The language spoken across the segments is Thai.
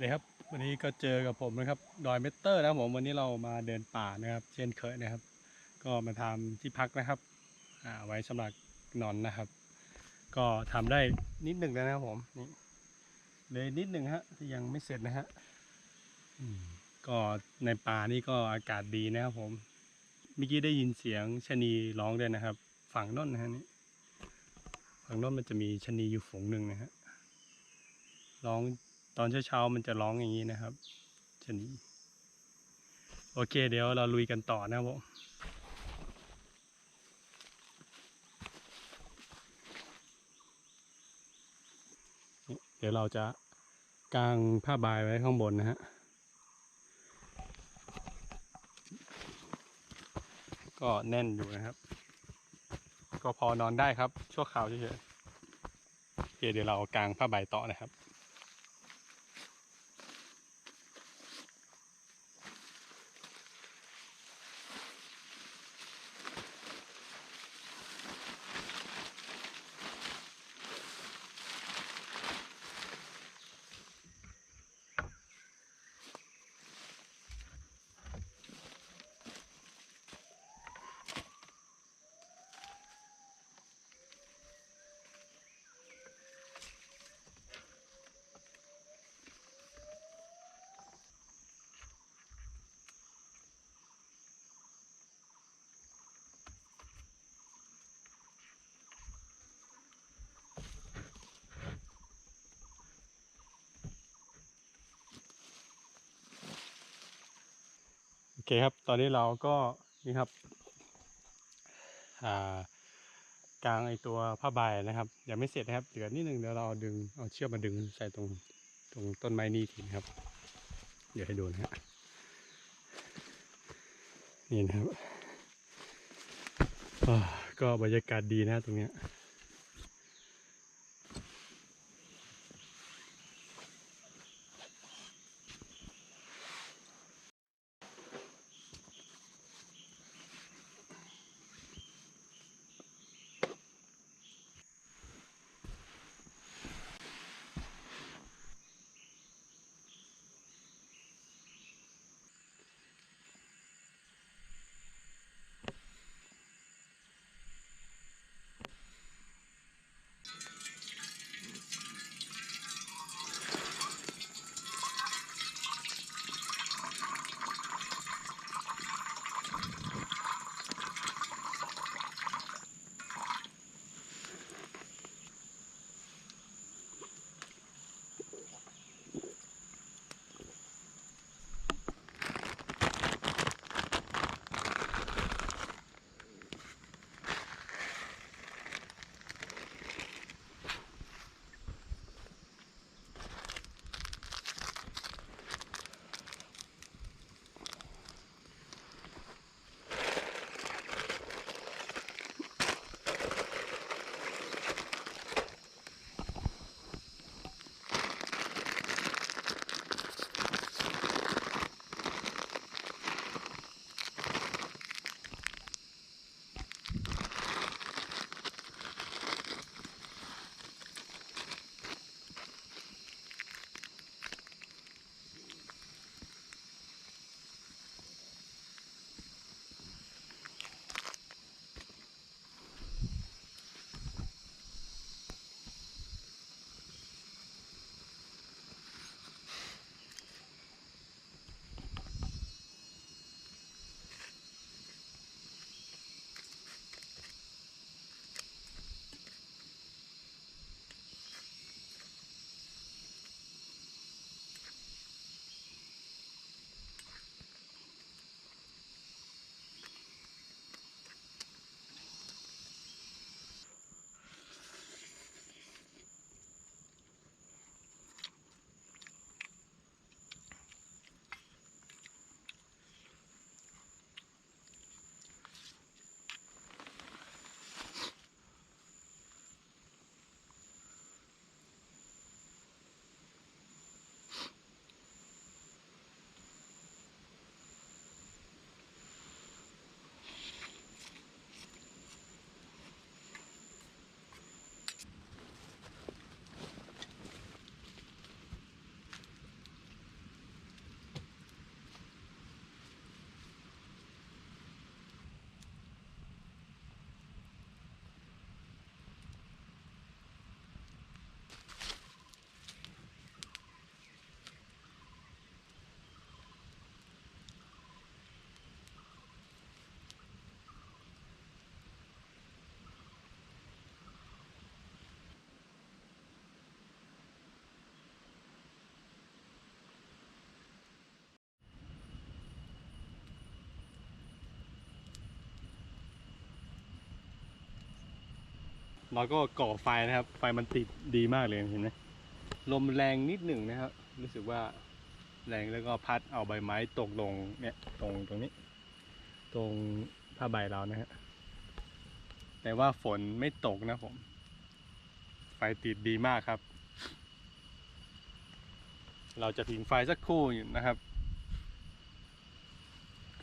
ดีครับวันนี้ก็เจอกับผมนะครับดอยเมตเตอร์นะครับผมวันนี้เรามาเดินป่านะครับ เช่นเคยนะครับ ก็มาทำที่พักนะครับอ่าไว้สำหรับนอนนะครับ ก็ทำได้นิดหนึ่งแล้วนะครับผมนี่เลยนิดหนึ่งฮะที่ยังไม่เสร็จนะฮะก็ในป่านี่ก็อากาศดีนะครับผมเมื่อกี้ได้ยินเสียงชนีร้องด้วยนะครับ ฝั่งน้นนะฮะนี่ฝั่งน้นมันจะมีชนีอยู่ฝูงหนึ่งนะฮะร้อง ตอนเช้าๆมันจะร้องอย่างนี้นะครับชนีโอเค เดี๋ยวเราลุยกันต่อนะครับผมเดี๋ยวเราจะกางผ้าใบไว้ข้างบนนะฮะก็แน่นอยู่นะครับ ก็พอนอนได้ครับ ชั่วคราวเฉยๆโอเคเดี๋ยวเรากางผ้าใบต่อนะครับ อเคครับ ตอนนี้เราก็นี่ครับอ่ากางไอตัวผ้าใบนะครับยังไม่เสร็จนะครับเหลือนิดนึงเดี๋ยวเราดึงเอาเชือกมาดึงใส่ตรงตรงต้นไม้นี่ทีนะครับ เดี๋ยวให้ดูนะฮะนี่นะครับก็บรรยากาศดีนะตรงเนี้ย เราก็ก่อไฟนะครับ ไฟมันติดดีมากเลยเห็นไหมลมแรงนิดหนึ่งนะครับ รู้สึกว่าแรงแล้วก็พัดเอาใบไม้ตกลงเนี่ยตรงตรงนี้ ตรงผ้าใบเรานะฮะแต่ว่าฝนไม่ตกนะผม ไฟติดดีมากครับ เราจะผิงไฟสักครู่อยู่นะครับ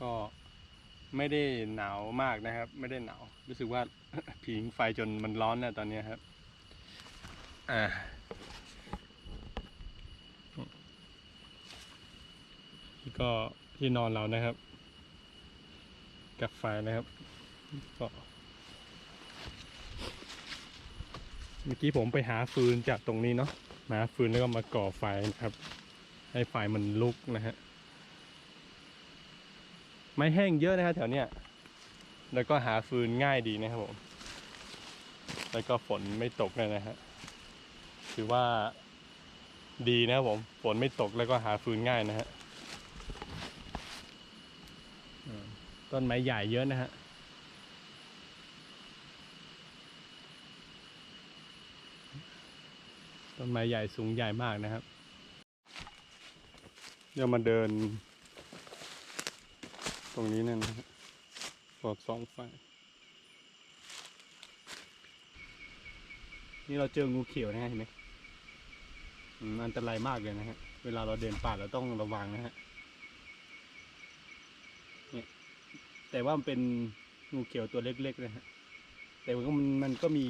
ก็ไม่ได้หนาวมากนะครับ ไม่ได้หนาว รู้สึกว่า ผิงไฟจนมันร้อนนะตอนนี้ครับ อ่านี่ก็ที่นอนเรานะครับ กับไฟนะครับก็เมื่อกี้ผมไปหาฟืนจากตรงนี้เนาะมาหาฟืนแล้วก็มาก่อไฟนะครับ ให้ไฟมันลุกนะฮะไม้แห้งเยอะนะครับแถวเนี้ย แล้วก็หาฟืนง่ายดีนะครับผมแล้วก็ฝนไม่ตกเลยนะฮะถือว่าดีนะครับผมฝนไม่ตกแล้วก็หาฟืนง่ายนะฮะต้นไม้ใหญ่เยอะนะฮะต้นไม้ใหญ่สูงใหญ่มากนะครับเดี๋ยวมาเดิน ตรงนี้นั่นนะ ฮะสอดส่องไฟนี่เราเจองูเขียวนะฮะเห็นไหมอันตรายมากเลยนะฮะ เวลาเราเดินป่าเราต้องระวังนะฮะเนี่ยแต่ว่ามันเป็นงูเขียวตัวเล็กๆนะฮะ แต่ว่ามันมันก็มี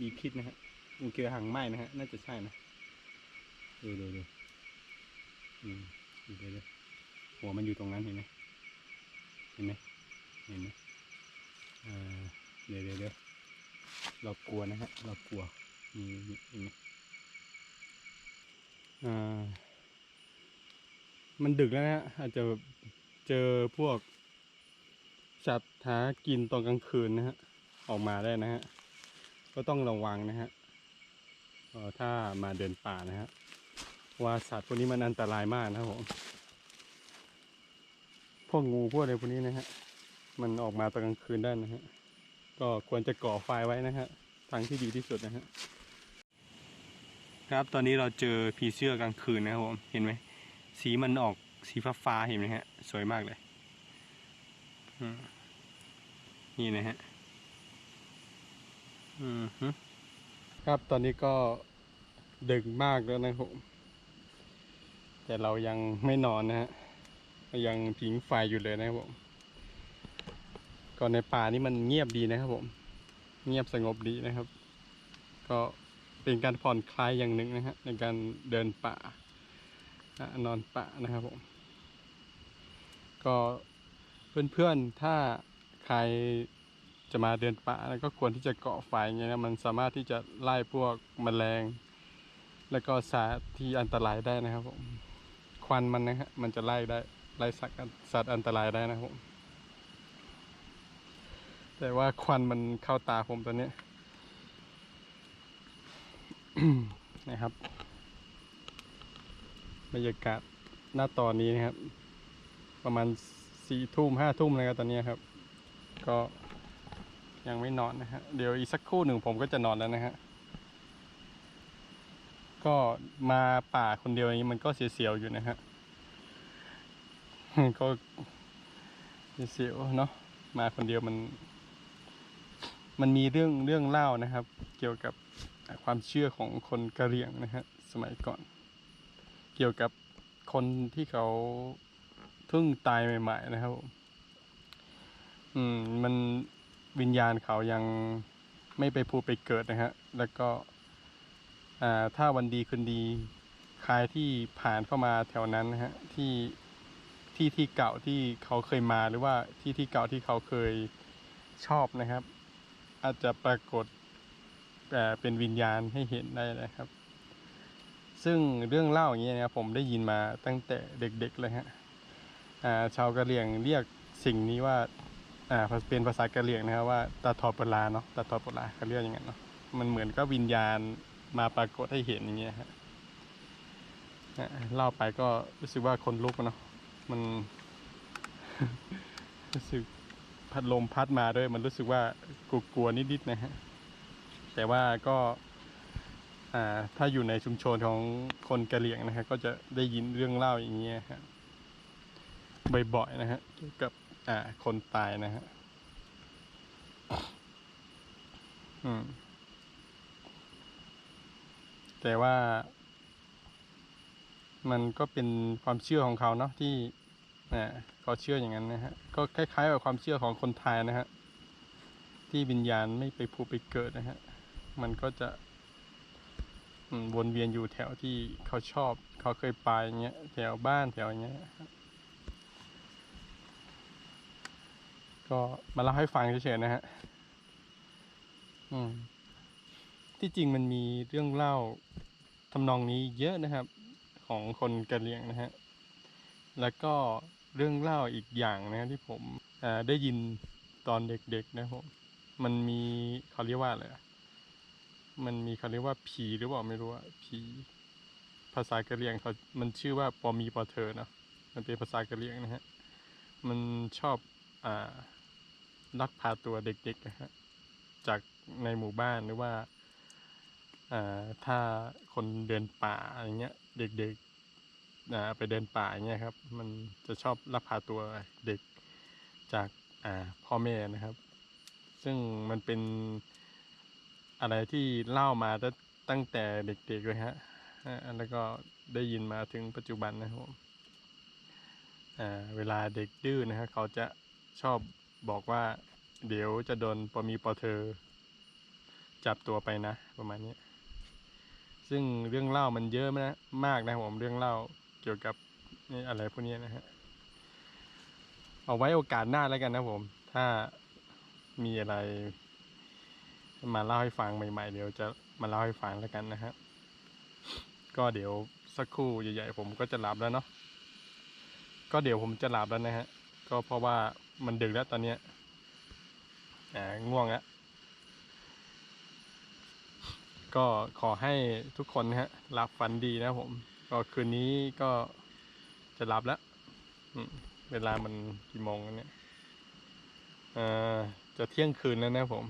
มีพิษนะฮะ งูเขียวหางไหม้นะฮะ น่าจะใช่นะ ดูดูดูอืมดูดูหัวมันอยู่ตรงนั้นเห็นไหมเห็นไหมเห็นไหม เดี๋ยวเดี๋ยวเรากลัวนะฮะเรากลัวนี่นี่นไหมอ่ามันดึกแล้วนะฮะอาจจะเจอพวกสัตว์หากินตอนกลางคืนนะฮะออกมาได้นะฮะก็ต้องระวังนะฮะถ้ามาเดินป่านะฮะว่าสัตว์พวกนี้มันอันตรายมากนะครับผมพวกงูพวกอะไรพวกนี้นะฮะ มันออกมาตอนกลางคืนได้นะฮะ ก็ควรจะก่อไฟไว้นะฮะทางที่ดีที่สุดนะฮะ ครับตอนนี้เราเจอผีเสื้อกลางคืนนะครับผมเห็นไหมสีมันออกสีฟ้าฟ้าเห็นไหมฮะ สวยมากเลยอืมนี่นะฮะอืมฮึครับตอนนี้ก็ดึกมากแล้วนะครับผมแต่เรายังไม่นอนนะฮะยังผิงไฟอยู่เลยนะครับผม ก่อนในป่านี่มันเงียบดีนะครับผม เงียบสงบดีนะครับ ก็เป็นการผ่อนคลายอย่างหนึ่งนะฮะในการเดินป่านอนป่านะครับผม ก็เพื่อนๆถ้าใครจะมาเดินป่าแล้วก็ควรที่จะเกาะไฟอย่างเงี้ยนะมันสามารถที่จะไล่พวกแมลง แล้วก็สัตว์ที่อันตรายได้นะครับผมควันมันนะฮะมันจะไล่ได้ไล่สัตว์สัตว์อันตรายได้นะครับผม แต่ว่าควันมันเข้าตาผมตอนนี้นะครับบรรยากาศหน้าตอนนี้นะครับ ประมาณสี่ทุ่มห้าทุ่มนะครับตอนนี้ครับ ก็ยังไม่นอนนะฮะเดี๋ยวอีกสักครู่หนึ่งผมก็จะนอนแล้วนะฮะก็มาป่าคนเดียวอย่างนี้มันก็เสียวๆอยู่นะฮะก็เสียวเนาะมาคนเดียวมัน มันมีเรื่องเรื่องเล่านะครับ เกี่ยวกับความเชื่อของคนกะเหรี่ยงนะฮะสมัยก่อน เกี่ยวกับคนที่เขาเพิ่งตายใหม่ ๆ นะครับผมอืมมันวิญญาณเขายังไม่ไปพูดไปเกิดนะฮะแล้วก็อ่าถ้าวันดีคืนดีใครที่ผ่านเข้ามาแถวนั้นนะฮะที่ที่ที่เก่าที่เขาเคยมาหรือว่าที่ที่เก่าที่เขาเคยชอบนะครับ อาจจะปรากฏแต่เป็นวิญญาณให้เห็นได้นะครับ ซึ่งเรื่องเล่าอย่างเงี้ยนะครับผมได้ยินมาตั้งแต่เด็กๆเลยฮะาชาวกะเหรี่ยงเรียกสิ่งนี้ว่าาเป็นภาษากะเหรี่ยงนะครับว่าตาทอปลาเนาะตาทอปลาเขาเรียกอย่างนั้นเนาะมันเหมือนก็วิญญาณมาปรากฏให้เห็นอย่างเงี้ยฮะเล่าไปก็รู้สึกว่าคนลุกเนาะมันรู้สึก พัดลมพัดมาด้วย มันรู้สึกว่ากลัวๆนิดๆนะฮะแต่ว่าก็อ่าถ้าอยู่ในชุมชนของคนกะเหรี่ยงนะฮะก็จะได้ยินเรื่องเล่าอย่างเงี้ยฮะบ่อยๆนะฮะเกี่ยวกับอ่าคนตายนะฮะแต่ว่า มันก็เป็นความเชื่อของเขาเนาะที่ อ่าเขาเชื่ออย่างนั้นนะฮะก็คล้าย ๆ กับความเชื่อของคนไทยนะฮะที่วิญญาณไม่ไปผุไปเกิดนะฮะมันก็จะวนเวียนอยู่แถวที่เขาชอบ เขาเคยไปอย่างเงี้ยแถวบ้านแถวอย่างเงี้ยก็มาเล่าให้ฟังเฉยๆนะฮะอืมที่จริงมันมีเรื่องเล่าทำนองนี้เยอะนะครับ ของคนกะเหรี่ยงนะฮะแล้วก็ เรื่องเล่าอีกอย่างนะที่ผมได้ยินตอนเด็กๆนะผมมันมีเขาเรียกว่าอะไรมันมีเขาเรียกว่าผีหรือเปล่าไม่รู้อะผีภาษากะเหรี่ยงเขามันชื่อว่าปอมีปอเธอเนาะมันเป็นภาษากะเหรี่ยงนะฮะมันชอบอ่าลักพาตัวเด็กๆนะฮะจากในหมู่บ้านหรือว่าอ่าถ้าคนเดินป่าอย่างเงี้ย เด็กๆ ไปเดินป่าอย่างเงี้ยครับ มันจะชอบลักพาตัวเด็กจากอ่าพ่อแม่นะครับ ซึ่งมันเป็นอะไรที่เล่ามาตั้งแต่เด็กๆเลยฮะแล้วก็ได้ยินมาถึงปัจจุบันนะครับผมเวลาเด็กดื้อนะฮะเขาจะชอบบอกว่า เดี๋ยวจะโดนปอมีปอเธอ จับตัวไปนะ ประมาณนี้ ซึ่งเรื่องเล่ามันเยอะนะมากนะผมเรื่องเล่า เกี่ยวกับนี่อะไรพวกนี้นะฮะ เอาไว้โอกาสหน้าแล้วกันนะผม ถ้ามีอะไร มาเล่าให้ฟังใหม่ๆ เดี๋ยวจะมาเล่าให้ฟังแล้วกันนะฮะ ก็เดี๋ยวสักครู่ใหญ่ๆผมก็จะหลับแล้วเนาะ ก็เดี๋ยวผมจะหลับแล้วนะฮะ ก็เพราะว่ามันดึกแล้วตอนเนี้ยอ่าง่วงแล้วก็ขอให้ทุกคนนะฮะหลับฝันดีนะผม ก็คืนนี้ก็จะหลับแล้วเวลามันกี่โมงแล้วเนี่ยอ่อจะเที่ยงคืนแล้วนะผม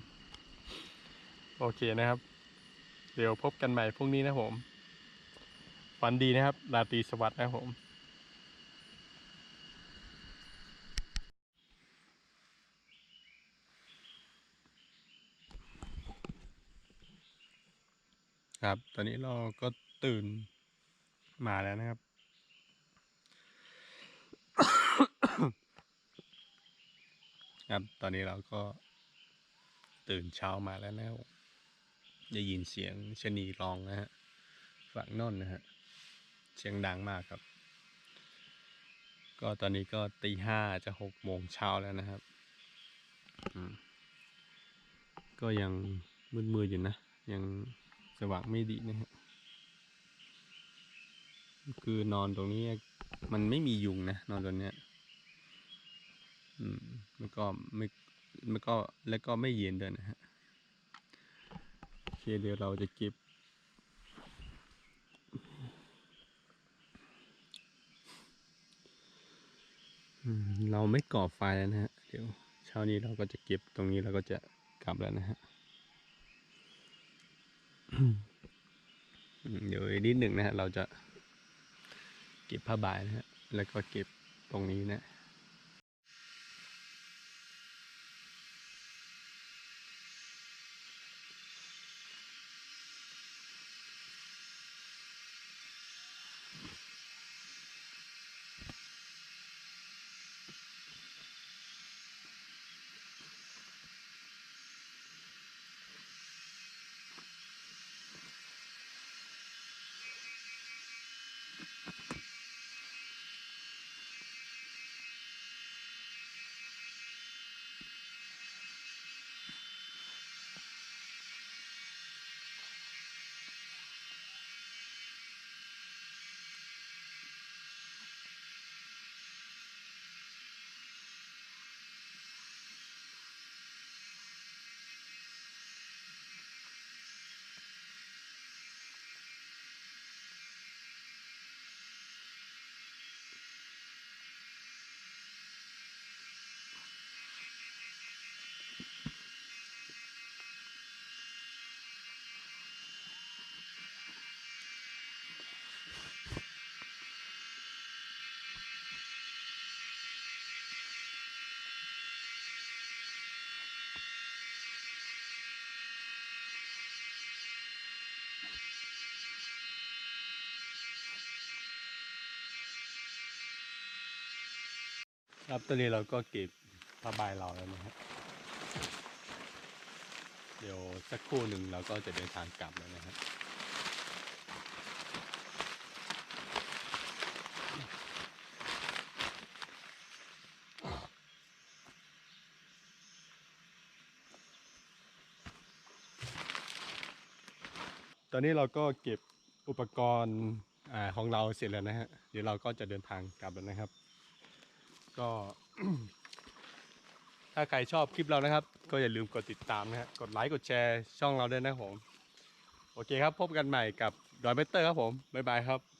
โอเคนะครับ เดี๋ยวพบกันใหม่พรุ่งนี้นะผมฝันดีนะครับ ราตรีสวัสดิ์นะผมครับ ตอนนี้เราก็ตื่น มาแล้วนะครับ ครับ ตอนนี้เราก็ตื่นเช้ามาแล้วนะครับได้ยินเสียงชนีร้องนะฮะ ฝั่งโนนนะฮะ เสียงดังมากครับ ก็ตอนนี้ก็ตีห้าจะหกโมงเช้าแล้วนะครับอืมก็ยังมืดๆอยู่นะ ยังสว่างไม่ดีนะฮะ คือนอนตรงนี้มันไม่มียุงนะนอนตรงเนี้ย อืมมันก็ไม่มันก็แล้วก็ไม่เย็นด้วยนะฮะโอเคเดี๋ยวเราจะเก็บอืมเราไม่ก่อไฟแล้วนะฮะ เดี๋ยวเช้านี้เราก็จะเก็บตรงนี้เราก็จะกลับแล้วนะฮะอืมเดี๋ยวอีกนิดหนึ่งนะฮะเราจะ เก็บผ้าใบนะฮะแล้วก็เก็บตรงนี้นะ ครับตอนนี้เราก็เก็บผ้าใบเราแล้วนะฮะเดี๋ยวสักครู่หนึ่งเราก็จะเดินทางกลับแล้วนะครั ตอนนี้เราก็เก็บอุปกรณ์อของเราเสร็จแล้วนะฮะ เดี๋ยวเราก็จะเดินทางกลับแล้วนะครับ ก็ ถ้าใครชอบคลิปเรานะครับ ก็อย่าลืมกดติดตามนะฮะ กดไลค์ กดแชร์ช่องเราด้วยนะผม โอเคครับ พบกันใหม่กับดอยเบเตอร์ครับผม บ๊ายบายครับ